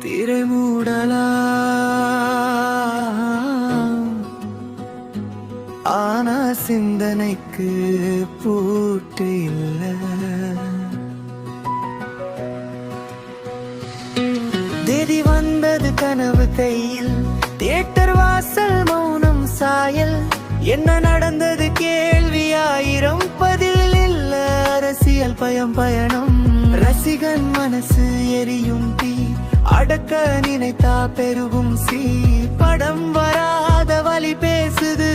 திரை ஆனா சிந்தனைக்கு பூட்டு இல்லை. தேதி வந்தது கனவு கையில் தியேட்டர் வாசல் மௌனம் சாயல். என்ன நடந்தது கேள்வி ஆயிரம் பதில் இல்ல அரசியல் பயம் பயணம். ரசிகன் மனசு எரியும் தீ அடக்க நினைத்தா பெருகும் சீ படம் வராத வழி பேசுது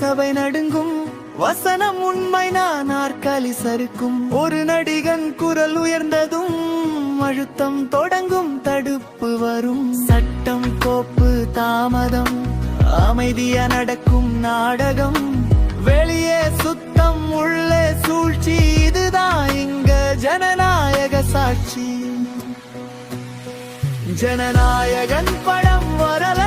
சபை நடுங்கும். வசனம் உண்மை நான் நாற்காலி சறுக்கும். ஒரு நடிகன் குரல் உயர்ந்ததும் அழுத்தம் தொடங்கும் தடுப்பு வரும். சட்டம் கோப்பு தாமதம் அமைதியா நடக்கும் நாடகம். வெளியே சுத்தம் உள்ளே சூழ்ச்சி இதுதான் இங்க ஜனநாயக சாட்சி. ஜனநாயகன் படம் வரல